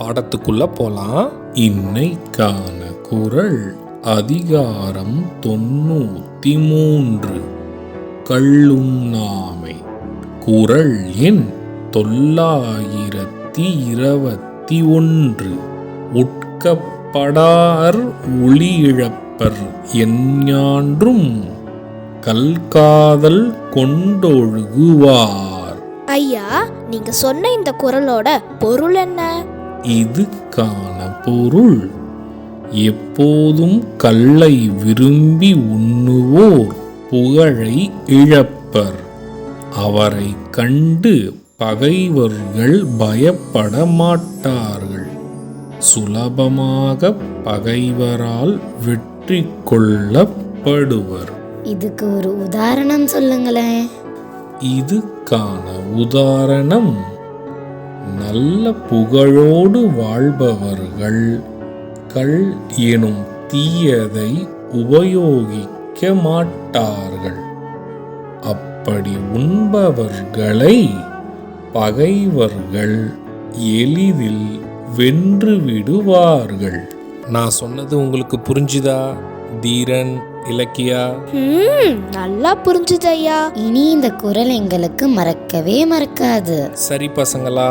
பாடத்துக்குள்ள போலாம். இன்னைக்கான குரல் அதிகாரம் தொண்ணூத்தி மூன்று கள்ளுண்ணாமை குரல் எண் தொள்ளாயிரத்தி இருபத்தி ஒன்று உட்கப்படார் ஒளி இழப்பர் எஞ்ஞான்றும் கல்காதல் கொண்டொழுகுவார். ஐயா நீங்க சொன்ன இந்த குரலோட பொருள் என்ன? இதுக்கான பொருள். எப்போதும் கல்லை விரும்பி உண்ணுவோர் புகழை இழப்பர். அவரை கண்டு பகைவர்கள் பயப்பட மாட்டார்கள். சுலபமாக பகைவரால் வெற்றி கொள்ளப்படுவர். இதுக்கு ஒரு உதாரணம் சொல்லுங்களேன். இதுக்கான உதாரணம் நல்ல புகழோடு வாழ்பவர்கள் கள் எனும் தீயதை உபயோகிக்க மாட்டார்கள். அப்படி உண்பவர்களை பகைவர்கள் எளிதில் வென்று விடுவார்கள். நான் சொன்னது உங்களுக்கு புரிஞ்சுதா தீரன் இலக்கியா? நல்லா புரிஞ்சுது ஐயா. இனி இந்த குரல் எங்களுக்கு மறக்கவே மறக்காது. சரி பசங்களா